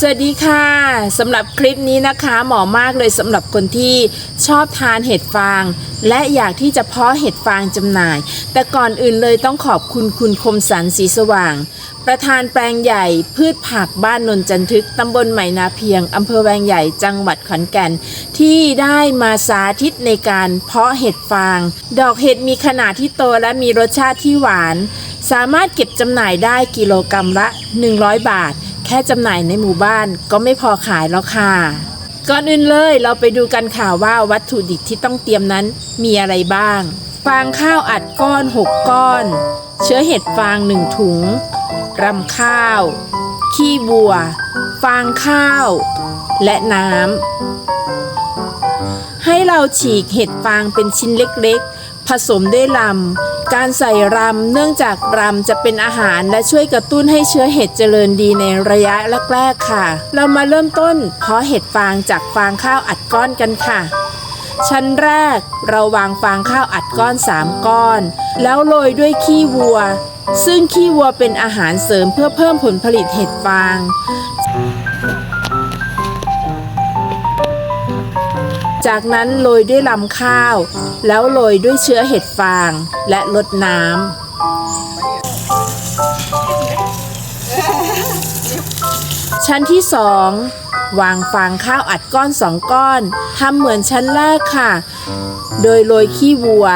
สวัสดีค่ะสำหรับคลิปนี้นะคะเหมาะมากเลยสำหรับคนที่ชอบทานเห็ดฟาง และอยากที่จะเพาะเห็ดฟางจำหน่าย แต่ก่อนอื่นเลยต้องขอบคุณคุณคมสันสีสว่าง ประธานแปลงใหญ่พืชผักบ้านนนจันทึกตำบลใหม่นาเพียงอำเภอแวงใหญ่จังหวัดขอนแก่น ที่ได้มาสาธิตในการเพาะเห็ดฟาง ดอกเห็ดมีขนาดที่โตและมีรสชาติที่หวาน สามารถเก็บจำหน่ายได้กิโลกรรัมละ 100 บาท แค่จำหน่ายในหมู่บ้านก็ไม่พอขายแล้วค่ะ ก่อนอื่นเลยเราไปดูกันค่ะว่าวัตถุดิบที่ต้องเตรียมนั้นมีอะไรบ้าง ฟางข้าวอัดก้อน 6 ก้อน เชื้อเห็ดฟาง 1 ถุง รำข้าว ขี้วัว ฟางข้าว และน้ำให้เราฉีกเห็ดฟางเป็นชิ้นเล็กๆ ผสมด้วยลำ การใส่รำเนื่องจากรำจะเป็นอาหารและช่วยกระตุ้นให้เชื้อเห็ดเจริญดีในระยะแรกๆค่ะ เรามาเริ่มต้นเพาะเห็ดฟางจากฟางข้าวอัดก้อนกันค่ะ ชั้นแรกเราวางฟางข้าวอัดก้อน 3 ก้อน แล้วโรยด้วยขี้วัว ซึ่งขี้วัวเป็นอาหารเสริมเพื่อเพิ่มผลผลิตเห็ดฟาง จากนั้นโรยด้วยลำข้าว แล้วโรยด้วยเชื้อเห็ดฟางและลดน้ำ ชั้นที่สองวางฟางข้าวอัดก้อนสองก้อนทำเหมือนชั้นแรกค่ะ โดยโรยขี้วัว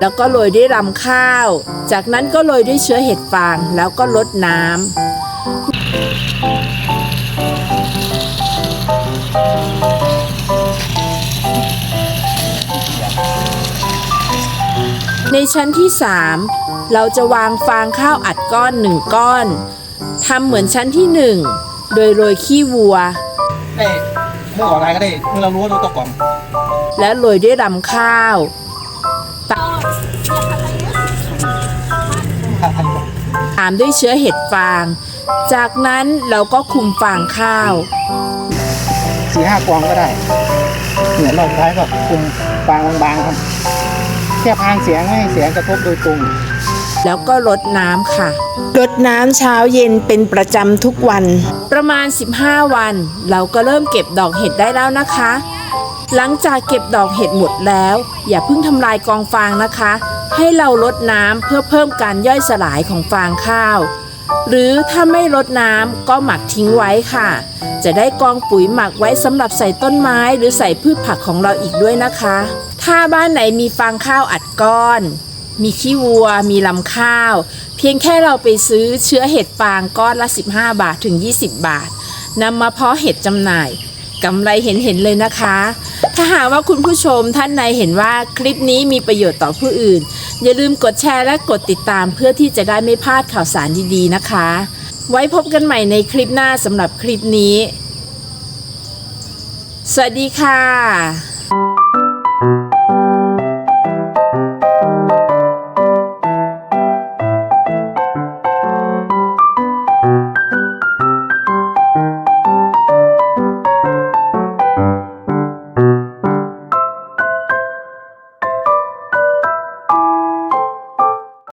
แล้วก็โรยด้วยลำข้าว จากนั้นก็โรยด้วยเชื้อเห็ดฟางแล้วก็ลดน้ำ ในชั้นที่ 3 เราจะวางฟางข้าวอัดก้อนหนึ่งก้อนทำเหมือนชั้นที่ 1 โดยโรยขี้วัวได้เมื่อออกอะไรก็ได้เมื่อเรารู้ว่าเราตกกล่องและโรยด้วยลำข้าวตค่าทันกล่องตามด้วยเชื้อเห็ดฟาง จากนั้นเราก็คลุมฟางข้าว สี่ห้ากล่องก็ได้ เหมือนเราท้ายก็คุมฟางบางๆครับ แค่พางเสียงไม่ให้เสียงกระทบโดยตรง แล้วก็รดน้ำค่ะรดน้ำเช้าเย็นเป็นประจำทุกวัน ประมาณ 15 วัน เราก็เริ่มเก็บดอกเห็ดได้แล้วนะคะ หลังจากเก็บดอกเห็ดหมดแล้ว อย่าเพิ่งทำลายกองฟางนะคะ ให้เราลดน้ำเพื่อเพิ่มการย่อยสลายของฟางข้าว หรือถ้าไม่ลดน้ำก็หมักทิ้งไว้ค่ะ จะได้กองปุ๋ยหมักไว้สำหรับใส่ต้นไม้หรือใส่พืชผักของเราอีกด้วยนะคะ ถ้าบ้านไหนมีฟางข้าวอัดก้อน มีขี้วัว มีลำข้าว เพียงแค่เราไปซื้อเชื้อเห็ดฟางก้อนละ 15 บาทถึง 20 บาทนำมาเพาะเห็ดจำหน่ายกำไรเห็นเห็นๆเลยนะคะ ถ้าหากว่าคุณผู้ชมท่านใดเห็นว่าคลิปนี้มีประโยชน์ต่อผู้อื่น อย่าลืมกดแชร์และกดติดตามเพื่อที่จะได้ไม่พลาดข่าวสารดีๆนะคะ ไว้พบกันใหม่ในคลิปหน้าสำหรับคลิปนี้ สวัสดีค่ะ